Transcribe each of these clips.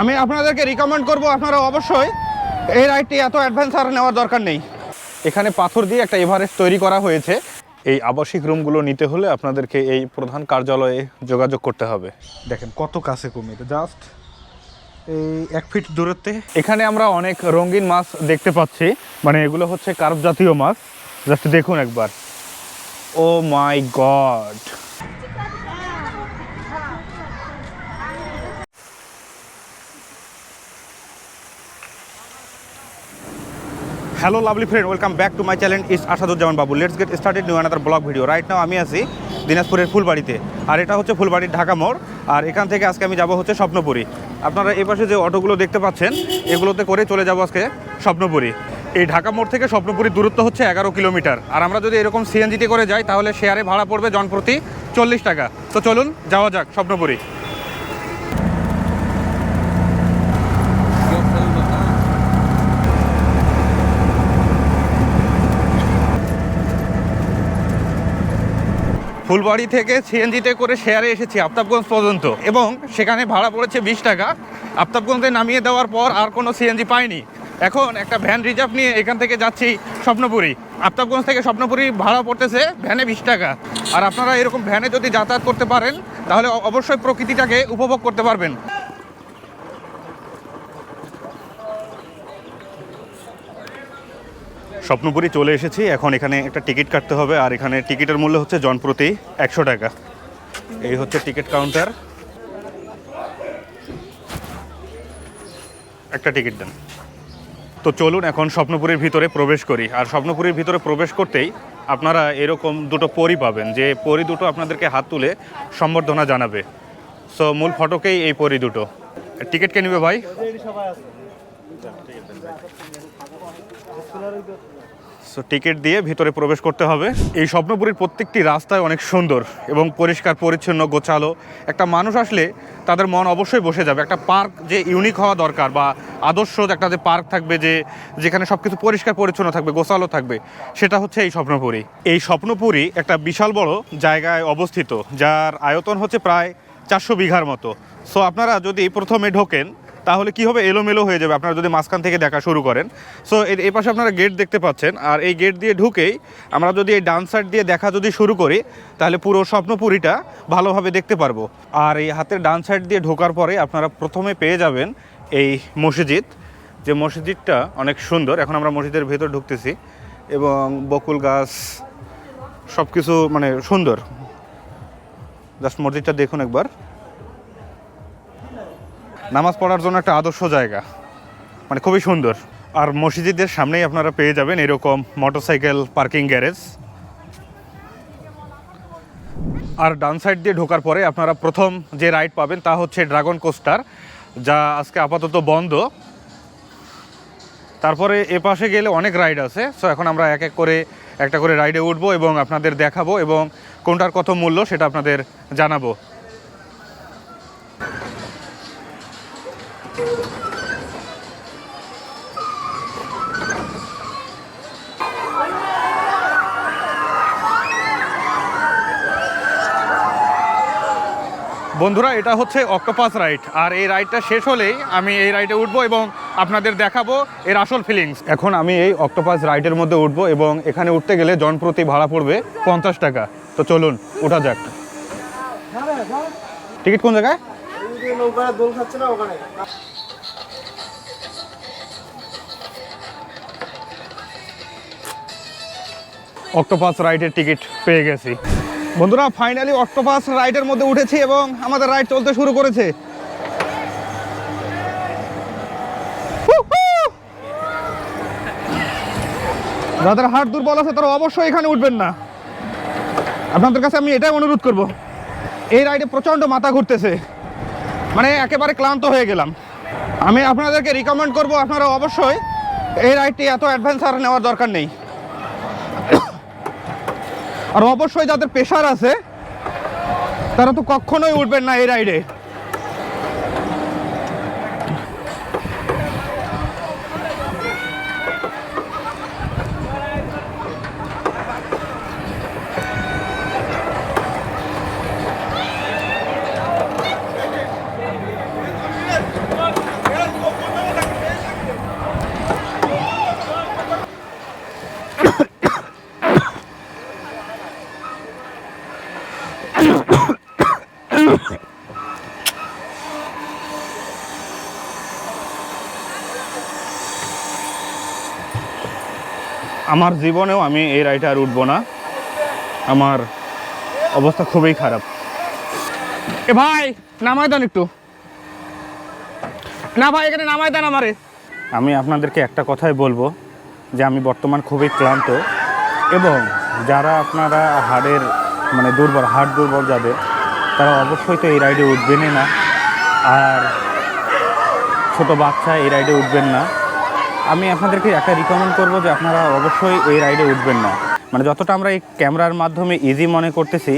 আমি আপনাদেরকে রিকমেন্ড করব আপনারা অবশ্যই এই রাইডটি এত অ্যাডভেঞ্চার নেওয়ার দরকার নেই। এখানে পাথর দিয়ে একটা এভারেস্ট তৈরি করা হয়েছে। এই আবাসিক রুমগুলো নিতে হলে আপনাদেরকে এই প্রধান কার্যালয়ে যোগাযোগ করতে হবে। দেখেন কত কাছে কুমির জাস্ট এই এক ফিট দূরত্বে। এখানে আমরা অনেক রঙিন মাছ দেখতে পাচ্ছি মানে এগুলো হচ্ছে কার্প জাতীয় মাছ। জাস্ট দেখুন একবার। ও my God hello lovely friend welcome back to my channel is Asaduzzaman Babu let's get started new another blog video right now আমি আছি দিনাজপুরের ফুলবাড়িতে। আর এটা হচ্ছে ফুলবাড়ির ঢাকা মোড়। আর এখান থেকে আজকে আমি যাব হচ্ছে স্বপ্নপুরী। আপনারা এই পাশে যে অটোগুলো দেখতে পাচ্ছেন, এগুলোতে করে চলে যাব আজকে স্বপ্নপুরী। এই ঢাকা মোড় থেকে স্বপ্নপুরীর দূরত্ব হচ্ছে এগারো কিলোমিটার। আর আমরা যদি এরকম সিএনজিতে করে যাই, তাহলে শেয়ারে ভাড়া পড়বে জনপ্রতি চল্লিশ টাকা। তো চলুন, যাওয়া যাক স্বপ্নপুরী। ফুলবাড়ি থেকে সিএনজিতে করে শেয়ারে এসেছি আফতাবগঞ্জ পর্যন্ত। এবং সেখানে ভাড়া পড়েছে বিশ টাকা। আফতাবগঞ্জে নামিয়ে দেওয়ার পর আর কোনো সিএনজি পাইনি। এখন একটা ভ্যান রিজার্ভ নিয়ে এখান থেকে যাচ্ছি স্বপ্নপুরি। আফতাবগঞ্জ থেকে স্বপ্নপুরি ভাড়া পড়তেছে ভ্যানে বিশ টাকা। আর আপনারা এরকম ভ্যানে যদি যাতায়াত করতে পারেন, তাহলে অবশ্যই প্রকৃতিটাকে উপভোগ করতে পারবেন। স্বপ্নপুরি চলে এসেছি। এখন এখানে একটা টিকিট কাটতে হবে আর এখানে টিকিটের মূল্য হচ্ছে জনপ্রতি একশো টাকা। এই হচ্ছে টিকিট কাউন্টার। একটা টিকিট দেন। তো চলুন এখন স্বপ্নপুরীর ভিতরে প্রবেশ করি। আর স্বপ্নপুরীর ভিতরে প্রবেশ করতেই আপনারা এরকম দুটো পরি পাবেন। যে পরি দুটো আপনাদেরকে হাত তুলে সম্বর্ধনা জানাবে। সো মূল ফটোকেই এই পরি দুটো। টিকিট কে নেবে ভাই? সো টিকিট দিয়ে ভিতরে প্রবেশ করতে হবে। এই স্বপ্নপুরীর প্রত্যেকটি রাস্তায় অনেক সুন্দর এবং পরিষ্কার, পরিচ্ছন্ন, গোছালো। একটা মানুষ আসলে তাদের মন অবশ্যই বসে যাবে। একটা পার্ক যে ইউনিক হওয়া দরকার বা আদর্শ একটা যে পার্ক থাকবে যে যেখানে সব কিছু পরিষ্কার, পরিচ্ছন্ন থাকবে, গোছালো থাকবে, সেটা হচ্ছে এই স্বপ্নপুরী। এই স্বপ্নপুরী একটা বিশাল বড় জায়গায় অবস্থিত, যার আয়তন হচ্ছে প্রায় চারশো বিঘার মতো। সো আপনারা যদি প্রথমে ঢোকেন তাহলে কি হবে? এলোমেলো হয়ে যাবে। আপনারা যদি মাঝখান থেকে দেখা শুরু করেন। সো এর এই পাশে আপনারা গেট দেখতে পাচ্ছেন। আর এই গেট দিয়ে ঢুকেই আমরা যদি এই ডান সাইড দিয়ে দেখা যদি শুরু করি, তাহলে পুরো স্বপ্নপুরীটা ভালোভাবে দেখতে পারব। আর এই হাতের ডান সাইড দিয়ে ঢোকার পরে আপনারা প্রথমে পেয়ে যাবেন এই মসজিদ। যে মসজিদটা অনেক সুন্দর। এখন আমরা মসজিদের ভেতর ঢুকতেছি এবং বকুল গাছ সব কিছু মানে সুন্দর। জাস্ট মসজিদটা দেখুন একবার। নামাজ পড়ার জন্য একটা আদর্শ জায়গা। মানে খুবই সুন্দর। আর মসজিদের সামনেই আপনারা পেয়ে যাবেন এরকম মোটরসাইকেল, পার্কিং গ্যারেজ। আর ডান সাইড দিয়ে ঢোকার পরে আপনারা প্রথম যে রাইড পাবেন তা হচ্ছে ড্রাগন কোস্টার, যা আজকে আপাতত বন্ধ। তারপরে এ পাশে গেলে অনেক রাইড আছে। সো এখন আমরা এক এক করে, একটা করে রাইডে উঠবো এবং আপনাদের দেখাবো এবং কোনটার কত মূল্য সেটা আপনাদের জানাব। বন্ধুরা, এটা হচ্ছে অক্টোপাস রাইড। আর এই রাইডটা শেষ হলেই আমি এই রাইডে উঠবো এবং আপনাদের দেখাবো এর আসল ফিলিংস এখন আমি এই অক্টোপাস রাইডের মধ্যে উঠবো এবং এখানে উঠতে গেলে জনপ্রতি ভাড়া পড়বে পঞ্চাশ টাকা। তো চলুন ওঠা যাক। টিকিট কোন জায়গায়? নৌকার দোল খাচ্ছে না ওখানে? অক্টোপাস রাইডের টিকিট পেয়ে গেছি। বন্ধুরা ফাইনালি অক্টোপাস রাইডের মধ্যে উঠেছি এবং আমাদের রাইড চলতে শুরু করেছে। যাদের হাট দুর্বল আছে, তারা অবশ্যই এখানে উঠবেন না। আপনাদের কাছে আমি এটাই অনুরোধ করব। এই রাইডে প্রচণ্ড মাথা ঘুরতেছে। মানে একেবারে ক্লান্ত হয়ে গেলাম। আমি আপনাদেরকে রিকমেন্ড করব আপনারা অবশ্যই এই রাইডটি এত অ্যাডভেঞ্চার নেওয়ার দরকার নেই। আর অবশ্যই যাদের প্রেশার আছে, তারা তো কখনোই উঠবেন না এই রাইডে আমার জীবনেও আমি এই রাইডে আর উঠবো না। আমার অবস্থা খুবই খারাপ। এ ভাই নামাই দেন একটু। না ভাই, এখানে নামাই দেন আমারে। আমি আপনাদেরকে একটা কথাই বলব, যে আমি বর্তমান খুবই ক্লান্ত এবং যারা আপনারা হাড়ের মানে দুর্বল, হাড় দুর্বল যাদের, তারা অবশ্যই তো এই রাইডে উঠবেনই না। আর ছোট বাচ্চা এই রাইডে উঠবেন না। আমি আপনাদেরকে একটা রিকমেন্ড করব যে আপনারা অবশ্যই এই রাইডে উঠবেন না। মানে যতটা আমরা এই ক্যামেরার মাধ্যমে ইজি মনে করতেছি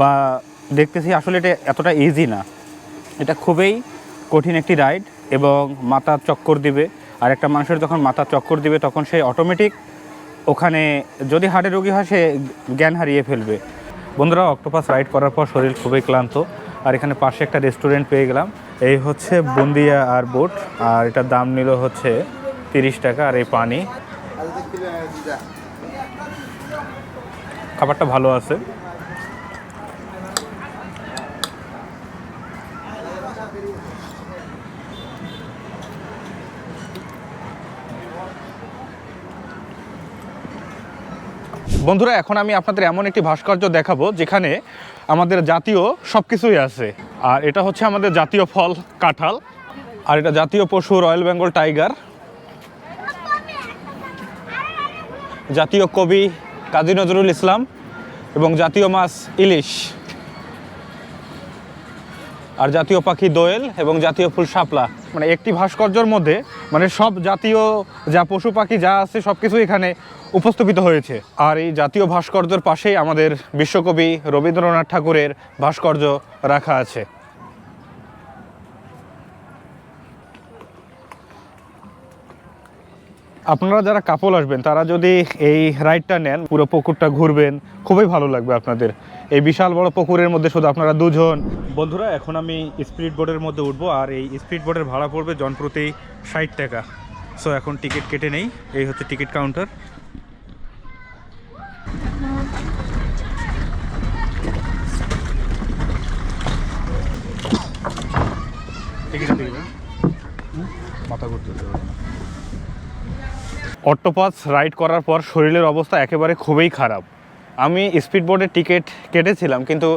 বা দেখতেছি, আসলে এটা এতটা ইজি না। এটা খুবই কঠিন একটি রাইড এবং মাথা চক্কর দিবে। আর একটা মানুষের যখন মাথা চক্কর দিবে, তখন সে অটোমেটিক ওখানে যদি হার্টের রোগী হয়, সে জ্ঞান হারিয়ে ফেলবে। বন্ধুরা অক্টোপাস রাইড করার পর শরীর খুবই ক্লান্ত। আর এখানে পাশে একটা রেস্টুরেন্ট পেয়ে গেলাম। এই হচ্ছে বুন্দিয়া আর বোট আর এটার দাম নিল হচ্ছে তিরিশ টাকা আর এই পানি। খাবারটা ভালো আছে। বন্ধুরা, এখন আমি আপনাদের এমন একটি ভাস্কর্য দেখাবো, যেখানে আমাদের জাতীয় সব কিছুই আছে। আর এটা হচ্ছে আমাদের জাতীয় ফল, কাঁঠাল। আর এটা জাতীয় পশু, রয়্যাল বেঙ্গল টাইগার। জাতীয় কবি কাজী নজরুল ইসলাম এবং জাতীয় মাছ ইলিশ। আর জাতীয় পাখি দোয়েল এবং জাতীয় ফুল শাপলা। মানে একটি ভাস্কর্যর মধ্যে মানে সব জাতীয় যা পশু পাখি যা আছে সব কিছু এখানে উপস্থাপিত হয়েছে। আর এই জাতীয় ভাস্কর্যর পাশেই আমাদের বিশ্বকবি রবীন্দ্রনাথ ঠাকুরের ভাস্কর্য রাখা আছে। আপনারা যারা কাপল আসবেন, তারা যদি এই রাইডটা নেন, পুরো পুকুরটা ঘুরবেন, খুবই ভালো লাগবে আপনাদের। এই বিশাল বড় পুকুরের মধ্যে শুধু আপনারা দুজন। বন্ধুরা, এখন আমি স্পিড বোর্ডের মধ্যে উঠবো, আর এই স্পিড বোর্ডের ভাড়া পড়বে জনপ্রতি ষাট টাকা। সো এখন টিকিট কেটে নেই, এই হচ্ছে টিকিট কাউন্টার অক্টোপাস রাইড করার পর শরীরের অবস্থা একেবারে খুবই খারাপ। আমি স্পিড বোর্ডের টিকিট কেটেছিলাম, কিন্তু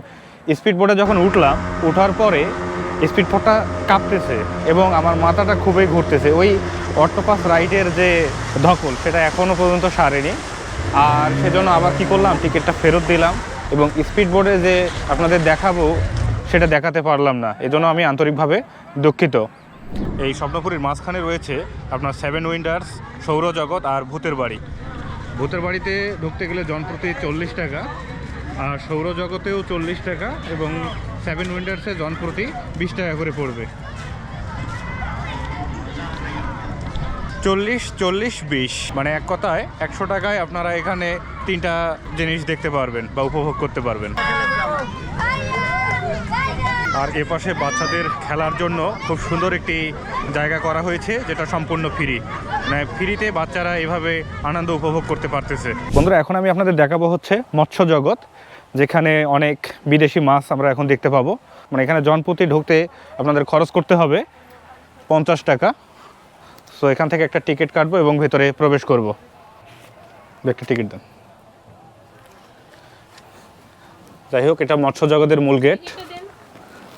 স্পিড বোর্ডে যখন উঠলাম ওঠার পরে স্পিড বোর্ডটা কাঁপতেছে এবং আমার মাথাটা খুবই ঘুরতেছে। ওই অক্টোপাস রাইডের যে ধকল, সেটা এখনও পর্যন্ত সারেনি। আর সেজন্য আবার কি করলাম, টিকিটটা ফেরত দিলাম এবং স্পিড বোর্ডে যে আপনাদের দেখাবো, সেটা দেখাতে পারলাম না। এজন্য আমি আন্তরিকভাবে দুঃখিত। এই স্বপ্নপুরীর মাঝখানে রয়েছে আপনার সেভেন উইন্ডার্স সৌরজগৎ আর ভূতের বাড়ি। ভূতের বাড়িতে ঢুকতে গেলে জনপ্রতি চল্লিশ টাকা আর সৌরজগতেও চল্লিশ টাকা এবং সেভেন উইন্ডার্সে জনপ্রতি বিশ টাকা করে পড়বে। চল্লিশ চল্লিশ বিশ মানে এক কথায় একশো টাকায় আপনারা এখানে তিনটা জিনিস দেখতে পারবেন বা উপভোগ করতে পারবেন। আর এ পাশে বাচ্চাদের খেলার জন্য খুব সুন্দর একটি জায়গা করা হয়েছে, যেটা সম্পূর্ণ ফ্রি। মানে ফ্রিতে বাচ্চারা এভাবে আনন্দ উপভোগ করতে পারতেছে। বন্ধুরা, এখন আমি আপনাদের দেখাবো হচ্ছে মৎস্য জগৎ, যেখানে অনেক বিদেশি মাছ আমরা এখন দেখতে পাবো। মানে এখানে জনপ্রতি ঢুকতে আপনাদের খরচ করতে হবে পঞ্চাশ টাকা। সো এখান থেকে একটা টিকিট কাটবো এবং ভেতরে প্রবেশ করব। একটা টিকিট দেন। যাই হোক, এটা মৎস্য জগতের মূল গেট।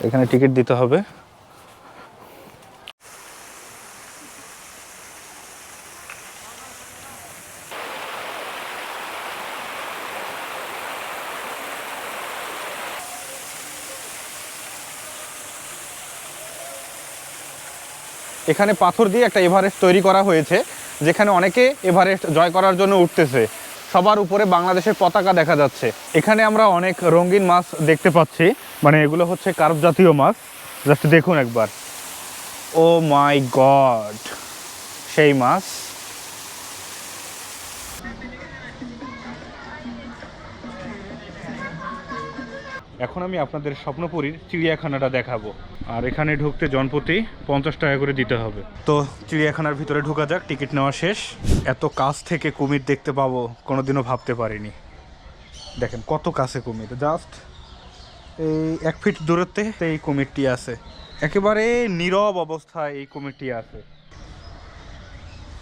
এখানে টিকিট দিতে হবে। এখানে পাথর দিয়ে একটা এভারেস্ট তৈরি করা হয়েছে, যেখানে অনেকে এভারেস্ট জয় করার জন্য উঠতেছে। সবার উপরে বাংলাদেশের পতাকা দেখা যাচ্ছে। এখানে আমরা অনেক রঙিন মাছ দেখতে পাচ্ছি। মানে এগুলো হচ্ছে কার্প জাতীয় মাছ। জাস্ট দেখুন একবার। ও মাই গড সেই মাছ। এখন আমি আপনাদের স্বপ্নপুরীর চিড়িয়াখানাটা দেখাবো। আর এখানে ঢুকতে জনপ্রতি পঞ্চাশ টাকা করে দিতে হবে। তো চিড়িয়াখানার ভিতরে ঢোকা যাক, টিকিট নেওয়া শেষ। এত কাছ থেকে কুমির দেখতে পাবো, কোনোদিনও ভাবতে পারিনি। দেখেন কত কাছে কুমির। জাস্ট এই এক ফিট দূরত্বে এই কুমিরটি আছে। একেবারে নীরব অবস্থায় এই কুমিরটি আছে।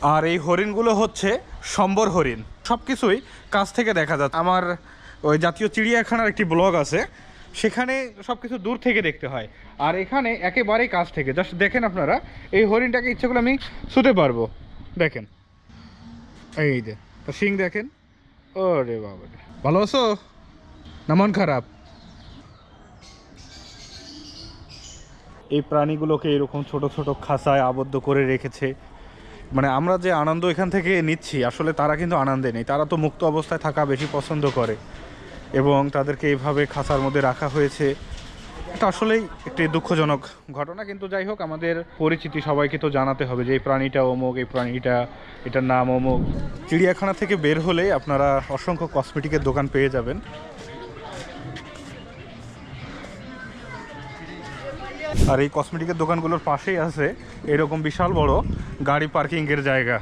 আর এই হরিণগুলো হচ্ছে সম্বর হরিণ। সব কিছুই কাছ থেকে দেখা যাচ্ছে। আমার ওই জাতীয় চিড়িয়াখানার একটি ব্লগ আছে। সেখানে সব কিছু দূর থেকে দেখতে হয়। আর এখানে একেবারেই কাছ থেকে। জাস্ট দেখেন আপনারা, এই হরিণটাকে ইচ্ছে করলে আমি শুতে পারব। দেখেন। এই যে সিং দেখেন। ও রে। বাবা। ভালো আছো? না, মন খারাপ? এই প্রাণীগুলোকে এরকম ছোট ছোট খাসায় আবদ্ধ করে রেখেছে। মানে আমরা যে আনন্দ এখান থেকে নিচ্ছি, আসলে তারা কিন্তু আনন্দে নেই। তারা তো মুক্ত অবস্থায় থাকা বেশি পছন্দ করে। এবং তাদেরকে এইভাবে খাঁচার মধ্যে রাখা হয়েছে। এটা আসলেই একটি দুঃখজনক ঘটনা, কিন্তু যাই হোক, আমাদের পরিচিতি সবাইকে তো জানাতে হবে যে এই প্রাণীটা অমুক, এই প্রাণীটা, এটার নাম অমুক। চিড়িয়াখানা থেকে বের হলে আপনারা অসংখ্য কসমেটিকের দোকান পেয়ে যাবেন। আর এই কসমেটিকের দোকানগুলোর পাশেই আছে এরকম বিশাল বড় গাড়ি পার্কিংয়ের জায়গা।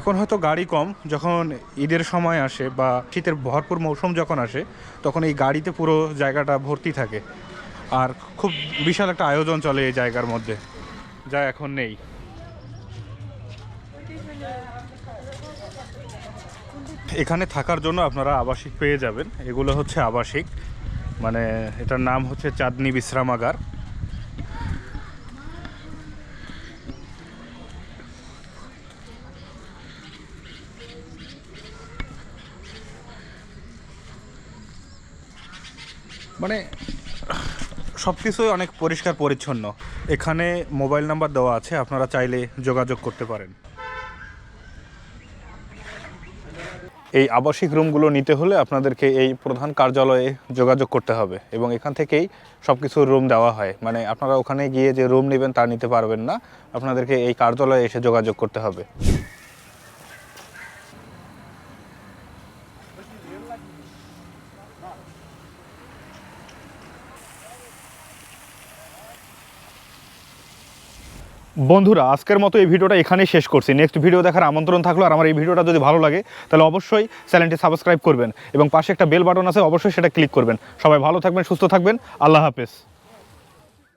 এখন হয়তো গাড়ি কম, যখন ঈদের সময় আসে বা শীতের ভরপুর মৌসুম যখন আসে, তখন এই গাড়িতে পুরো জায়গাটা ভর্তি থাকে। আর খুব বিশাল একটা আয়োজন চলে এই জায়গার মধ্যে, যা এখন নেই। এখানে থাকার জন্য আপনারা আবাসিক পেয়ে যাবেন। এগুলো হচ্ছে আবাসিক মানে এটার নাম হচ্ছে চাঁদনি বিশ্রামাগার। মানে সব কিছুই অনেক পরিষ্কার পরিচ্ছন্ন। এখানে মোবাইল নাম্বার দেওয়া আছে, আপনারা চাইলে যোগাযোগ করতে পারেন। এই আবাসিক রুমগুলো নিতে হলে আপনাদেরকে এই প্রধান কার্যালয়ে যোগাযোগ করতে হবে এবং এখান থেকেই সব কিছুর রুম দেওয়া হয়। মানে আপনারা ওখানে গিয়ে যে রুম নেবেন তা নিতে পারবেন না। আপনাদেরকে এই কার্যালয়ে এসে যোগাযোগ করতে হবে। বন্ধুরা, আজকের মতো এই ভিডিওটা এখানেই শেষ করছি। নেক্সট ভিডিও দেখার আমন্ত্রণ থাকল, আর আমার এই ভিডিওটা যদি ভালো লাগে, তাহলে অবশ্যই চ্যানেলটি সাবস্ক্রাইব করবেন এবং পাশে একটা বেল বাটন আছে, অবশ্যই সেটা ক্লিক করবেন। সবাই ভালো থাকবেন, সুস্থ থাকবেন, আল্লাহ হাফেজ।